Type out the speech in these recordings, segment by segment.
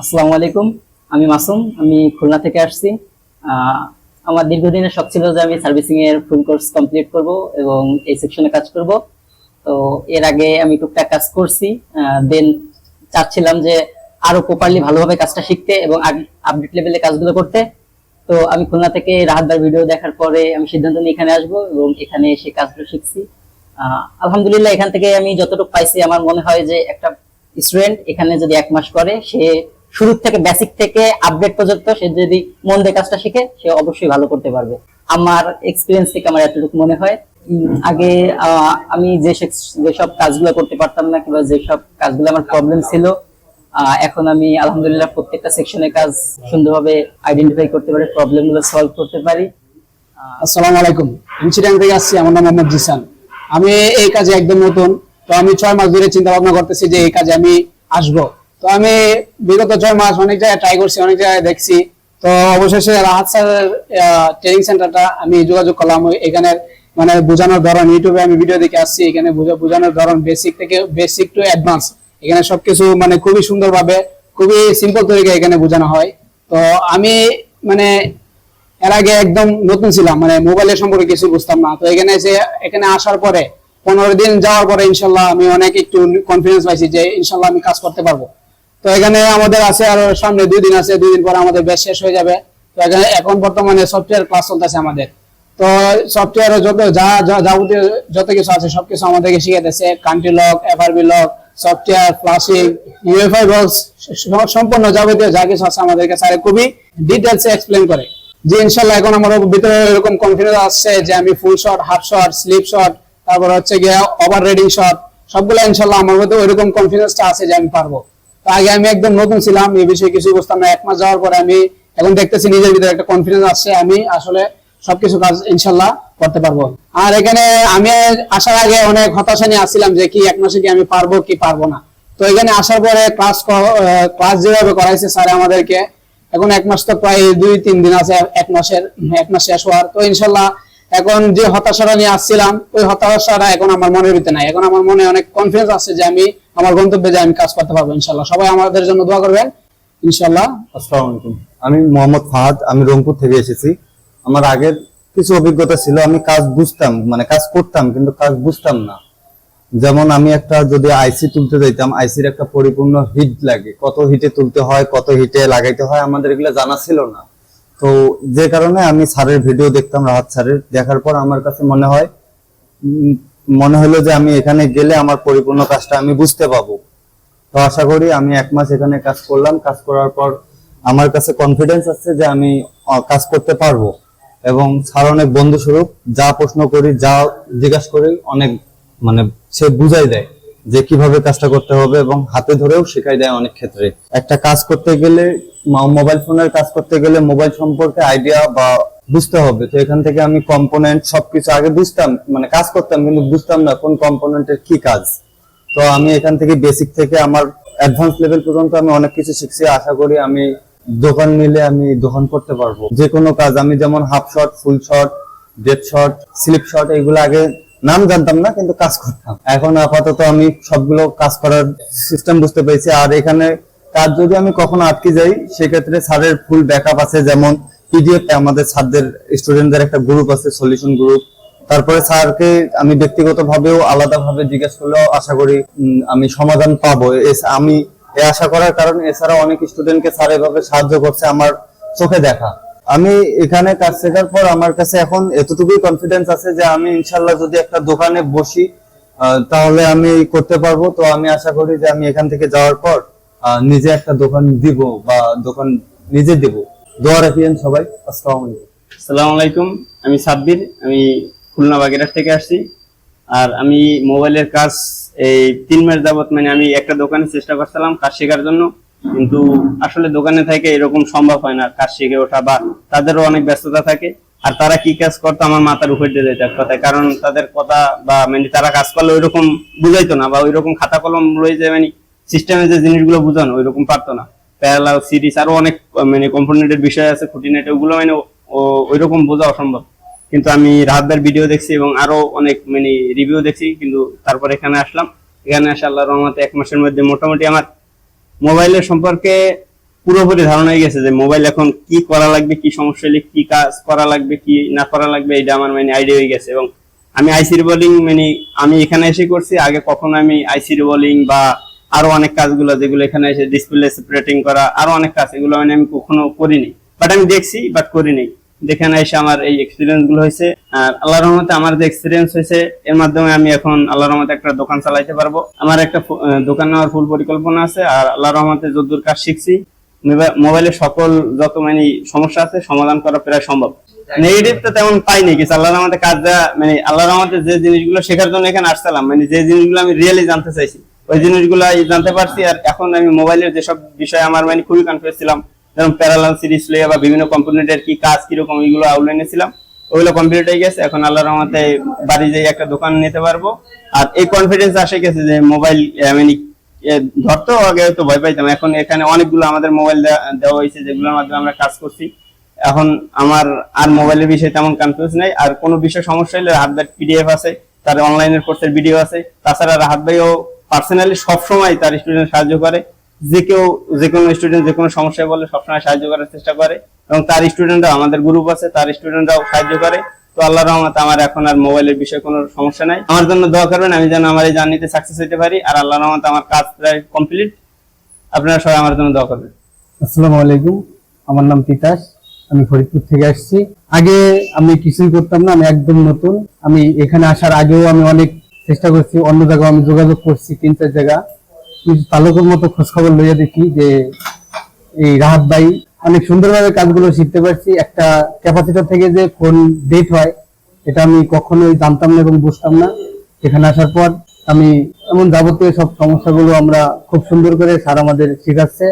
আসসালামু আলাইকুম। আমি মাসুম, আমি খুলনা থেকে আসছি। আমার দীর্ঘদিনের শখ ছিল যে আমি সার্ভিসিং এর ফুল কোর্স কমপ্লিট করব এবং এই সেকশনে কাজ করব। তো এর আগে আমি টুকটাক কাজ করছি। দেন চাচ্ছিলাম যে আরও প্রপারলি ভালোভাবে কাজটা শিখতে এবং আপডেট লেভেলে কাজগুলো করতে। তো আমি খুলনা থেকে রাহাতদার ভিডিও দেখার পরে আমি সিদ্ধান্ত নিয়ে এখানে আসব এবং এখানে এসে কাজগুলো শিখছি। আলহামদুলিল্লাহ এখান থেকে আমি যতটুকু পাইছি, আমার মনে হয় যে একটা স্টুডেন্ট এখানে যদি এক মাস করে, সে শুরু থেকে বেসিক থেকে আপডেট পর্যন্ত সে যদি মন দিয়ে কাজটা শিখে, সে অবশ্যই ভালো করতে পারবে। আমার এক্সপিরিয়েন্স থেকে আমার এতটুকু মনে হয়। আগে আমি যে যেসব কাজগুলো করতে পারতাম না কিংবা যেসব কাজগুলো আমার প্রবলেম ছিল এখন আমি আলহামদুলিল্লাহ প্রত্যেকটা সেকশনের কাজ সুন্দরভাবে আইডেন্টিফাই করতে পারি প্রবলেমগুলো সলভ করতে পারি। আসসালামু আলাইকুম। চিটাং থেকে আসছি, আমার নাম মোহাম্মদ জিসান। আমি এই কাজে একদম নতুন। তো আমি ছয় মাস ধরে চিন্তা ভাবনা করতেছি যে এই কাজে আমি আসব। তো আমি বিগত ছয় মাস অনেক জায়গায় ট্রাই করছি, অনেক জায়গায় দেখছি। তো অবশেষে রাহাত স্যারের ট্রেনিং সেন্টারটা আমি যোগাযোগ করলাম। ওই এখানে মানে বোঝানোর ধরন ইউটিউবে আমি ভিডিও দেখে আসছি, এখানে বোঝানোর ধরন বেসিক থেকে বেসিক টু অ্যাডভান্স এখানে সবকিছু মানে খুবই সুন্দরভাবে, খুবই সিম্পল তরিকা এখানে বোঝানো হয়। তো আমি মানে এর আগে একদম নতুন ছিলাম মানে মোবাইলের সম্পর্কে কিছু বুঝতাম না। তো এখানে এসে, এখানে আসার পরে, পনেরো দিন যাওয়ার পরে ইনশাল্লাহ আমি অনেক একটু কনফিডেন্স পাইছি যে ইনশাল্লাহ আমি কাজ করতে পারব। তো এখানে আমাদের আছে আর সামনে দুই দিন আছে, দুই দিন পর আমাদের ব্যাচ শেষ হয়ে যাবে। তো এখানে এখন বর্তমানে সফটওয়্যার ক্লাস চলতেছে আমাদের। তো সফটওয়্যারে যত যা যাবতীয় যত কিছু আছে, সবকিছু আমাদেরকে শিখাইতেছে country lock FRP lock software flashing UFI box সম্পূর্ণ যাবতীয় যা কিছু আছে আমাদেরকে স্যার খুবই ডিটেলসে এক্সপ্লেন করে। যে ইনশাল্লাহ এখন আমার ভিতরে এরকম কনফিডেন্স আসছে যে আমি full shot half shot slip shot তারপর হচ্ছে গিয়ে ওভার রেডিং শট সবগুলো ইনশাল্লাহ আমার মধ্যে ওইরকম কনফিডেন্সটা আছে যে আমি পারব। আগে আমি একদম নতুন ছিলাম এই বিষয়ে কিছু বুঝতাম না। এক মাস যাওয়ার পরে আমি এখন দেখতেছি নিজের ভিতরে একটা কনফিডেন্স আসছে, আমি আসলে সবকিছু কাজ ইনশাল্লাহ করতে পারব। আর এখানে আমি আসার আগে অনেক হতাশা নিয়ে আসছিলাম যে কি এক মাসে কি আমি পারব কি পারব না। তো এখানে আসার পরে ক্লাস ক্লাস যেভাবে করাইছে স্যার আমাদেরকে, এখন এক মাস তো প্রায় দুই, তিন দিন আছে, এক মাসের, এক মাস শেষ হওয়ার। তো ইনশাল্লাহ এখন যে হতাশাটা নিয়ে আসছিলাম, ওই হতাশাটা এখন আমার মনের ভিতরে নাই। এখন আমার মনে অনেক কনফিডেন্স আছে যে আমি, আমার গন্তব্যে যে আমি কাজ করতে পারব ইনশাল্লাহ সবাই আমাদের জন্য দোয়া করবেন। ইনশাল্লাহ আসসালামু আলাইকুম। আমি মোহাম্মদ ফাহাদ, আমি রংপুর থেকে এসেছি। আমার আগের কিছু অভিজ্ঞতা ছিল, আমি কাজ বুঝতাম মানে কাজ করতাম, কিন্তু কাজ বুঝতাম না। যেমন আমি একটা যদি আইসি তুলতে যাইতাম, আইসির একটা পরিপূর্ণ হিট লাগে। কত হিটে তুলতে হয়, কত হিটে লাগাইতে হয়, আমাদের এগুলো জানা ছিল না। তো যে কারণে আমি স্যারের ভিডিও দেখতাম, রাহাত স্যারের। দেখার পর আমার কাছে মনে হয় মনে হলো যে আমি এখানে গেলে আমার পরিপূর্ণ কাজটা আমি বুঝতে পাবো। তো আশা করি আমি এক মাস এখানে কাজ করলাম। কাজ করার পর আমার কাছে কনফিডেন্স আছে যে আমি কাজ করতে পারব। এবং স্যার অনেক বন্ধুস্বরূপ, যা প্রশ্ন করি, যা জিজ্ঞাসা করি, অনেক মানে সে বুঝাই দেয়। যে কীভাবে কাজটা করতে হবে এবং হাতে ধরেও শেখাই দেয় অনেক ক্ষেত্রে। একটা কাজ করতে গেলে মোবাইল ফোনের কাজ করতে গেলে মোবাইল সম্পর্কে আইডিয়া বা বুঝতে হবে। তো এখান থেকে আমি কম্পোনেন্ট সবকিছু আগে বুঝতাম মানে কাজ করতাম কিন্তু বুঝতাম না কোন কম্পোনেন্টের কি কাজ। তো আমি এখান থেকে বেসিক থেকে আমার অ্যাডভান্স লেভেল পর্যন্ত আমি অনেক কিছু শিখছি। আশা করি আমি দোকান নিলে আমি দোকান করতে পারব। যে কোনো কাজ, আমি যেমন half shot full shot dead shot slip shot এগুলো আগে নাম জানতাম না, কিন্তু কাজ করতাম। এখন আপাতত আমি সবগুলো কাজ করার সিস্টেম বুঝতে পেরেছি। আর এখানে কাজ যদি আমি কখনো আটকে যাই, সেক্ষেত্রে স্যারের ফুল ব্যাকআপ আছে। যেমন পিডিএফ আমাদের স্যারদের স্টুডেন্টদের একটা গ্রুপ আছে সলিউশন গ্রুপ তারপরে স্যারকে আমি ব্যক্তিগত ভাবেও আলাদা ভাবে জিজ্ঞেস করলেও আশা করি আমি সমাধান পাবো। আমি এ আশা করার কারণ এছাড়া অনেক স্টুডেন্টকে স্যার এভাবে সাহায্য করছে আমার চোখে দেখা। আমি এখানে কাজ শেখার পর আমার কাছে এখন এতটুকুই কনফিডেন্স আছে যে আমি ইনশাল্লাহ যদি একটা দোকানে বসি তাহলে আমি করতে পারব। তো আমি আশা করি যে আমি এখান থেকে যাওয়ার পর নিজে একটা দোকান দিব বা দোকান নিজে দিব। দোয়া রাখিয়েন সবাই। আসসালামু আলাইকুম। আসসালামু আলাইকুম। আমি সাব্বির। আমি খুলনা বাগেরহাট থেকে আসছি। আর আমি মোবাইলের কাজ এই তিন মাস যাবত মানে আমি একটা দোকানে চেষ্টা করছিলাম কাজ শেখার জন্য। কিন্তু আসলে দোকানে থেকে এরকম সম্ভব হয় না, কাজ শিখে ওঠা বা তাদেরও অনেক ব্যস্ততা থাকে। আর তারা কি কাজ করতো আমার মাথার উপর দিয়ে যেত কথায়, কারণ তাদের কথা বা মানে তারা কাজ করলে ওইরকম বুঝাইতো না বা ওইরকম খাতা কলম রয়ে যে মানে সিস্টেমে যে জিনিসগুলো বুঝানো, ওইরকম পারতো না। প্যারালাল সিরিজ আরও অনেক মানে কম্পোনেন্টের বিষয় আছে, খুঁটিনাটি, ওগুলো মানে ও- ওইরকম বোঝা অসম্ভব। কিন্তু আমি রাহাতদার ভিডিও দেখছি এবং আরও অনেক মানে রিভিউ দেখছি, কিন্তু তারপর এখানে আসলাম। এখানে আসে আল্লাহ রহমতে এক মাসের মধ্যে মোটামুটি আমার মোবাইলের সম্পর্কে পুরোপুরি ধারণা হয়ে গেছে যে মোবাইল এখন কি করা লাগবে, কি সমস্যা হলে কি কাজ করা লাগবে, কি না করা লাগবে, এটা আমার মানে আইডিয়া হয়ে গেছে। এবং আমি আইসি রিবলিং মানে আমি এখানে এসে করছি, আগে কখনো আমি আইসি রিবলিং বা আরও অনেক কাজগুলো যেগুলো এখানে এসে ডিসপ্লে সেপারেটিং করা, আরও অনেক কাজ, এগুলো মানে আমি কখনো করিনি। বাট আমি দেখছি বাট করিনি। দেখে না এসে আমার এই এক্সপিরিয়েন্সগুলো হয়েছে। আর আল্লাহর রহমতে আমার যে এক্সপিরিয়েন্স হয়েছে, এর মাধ্যমে আমি এখন আল্লাহর রহমতে একটা দোকান চালাইতে পারব। আমার একটা দোকান নেওয়ার ফুল পরিকল্পনা আছে, আর আল্লাহর রহমতে যদ্দূর কাজ শিখছি। মোবা- মোবাইলের সকল যত মানে সমস্যা আছে, সমাধান করা প্রায় সম্ভব। নেগেটিভ তো তেমন পাইনি কিছু আল্লাহর রহমতে কাজ দেওয়া মানে আল্লাহর রহমতে যে জিনিসগুলো শেখার জন্য এখানে আসছিলাম মানে যে জিনিসগুলো আমি রিয়েলি জানতে চাইছি, ওই জিনিসগুলো জানতে পারছি। আর এখন আমি মোবাইলের যেসব বিষয়ে আমার মানে খুবই কনফিউজ ছিলাম যেমন প্যারালাল সিরিজ লইয়া বা বিভিন্ন কম্পিউটারের কি কাজ কীরকম ওইগুলো আউটলাইনে ছিলাম ওইগুলো কমপ্লিট হয়ে গেছে। এখন আল্লাহর রহমতে বাড়ি যেয়ে একটা দোকান নিতে পারব। আর এই কনফিডেন্স আসে গেছে যে মোবাইল মানে ধরতো আগে তো ভয় পাইতাম। এখন এখানে অনেকগুলো আমাদের মোবাইল দেওয়া হয়েছে, যেগুলোর মাধ্যমে আমরা কাজ করছি। এখন আমার আর মোবাইলের বিষয়ে তেমন কনফিউজ নাই। আর কোনো বিষয় সমস্যা হলে রাহাত ভাই পিডিএফ আছে, তার অনলাইনের কোর্সের ভিডিও আছে। তাছাড়া রাহাত ভাইও পার্সোনালি সবসময় তার স্টুডেন্ট সাহায্য করে। যে কেউ যে কোনো স্টুডেন্ট যে কোনো সমস্যায় বলে সবসময় সাহায্য করার চেষ্টা করে এবং তার স্টুডেন্টরাও আমাদের গ্রুপ আছে, তার স্টুডেন্টরাও সাহায্য করে। তো আল্লাহ রহমত আমার এখন আর মোবাইলের বিষয়ে কোনো সমস্যা নাই। আমার জন্য দোয়া করবেন, আমি যেন আমার এই জার্নিতে সাকসেস হতে পারি। আর আল্লাহ রহমত আমার কাজ প্রায় কমপ্লিট আপনারা সবাই আমার জন্য দোয়া করবেন। আসসালামু আলাইকুম। আমার নাম তিতাস। আমি ফরিদপুর থেকে আসছি। আগে আমি কিছুই করতাম না, আমি একদম নতুন। আমি এখানে আসার আগেও আমি অনেক চেষ্টা করছি, অন্য জায়গায় আমি যোগাযোগ করছি, তিন চার জায়গা। তালুকের মতো খোঁজ খবর লইয়া দেখি যে এই রাহাত ভাই অনেক সুন্দরভাবে কাজগুলো শিখতে পারছি। একটা ক্যাপাসিটার থেকে যে ফোন ডেট হয়, এটা আমি কখনোই জানতাম না এবং বুঝতাম না। এখানে আসার পর আমি এমন যাবতীয় সব সমস্যাগুলো আমরা খুব সুন্দর করে স্যার আমাদের শেখাচ্ছে।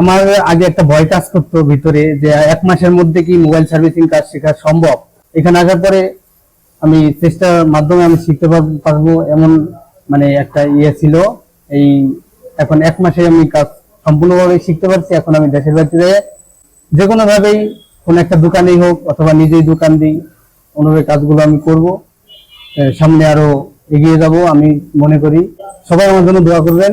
আমার আগে একটা ভয় কাজ করতো ভিতরে যে এক মাসের মধ্যে কি মোবাইল সার্ভিসিং কাজ শেখা সম্ভব? এখানে আসার পরে আমি চেষ্টার মাধ্যমে আমি শিখতে পারব এমন মানে একটা ইয়ে ছিল। এই এখন এক মাসে আমি কাজ সম্পূর্ণভাবে শিখতে পারছি, এখন আমি দেশের বাড়িতে যাই। যে কোনো ভাবেই কোন একটা দোকানেই হোক অথবা নিজেই দোকান দিই অনুভাবে কাজগুলো আমি করব। সামনে আরও এগিয়ে যাব, আমি মনে করি। সবাই আমার জন্য দোয়া করবেন।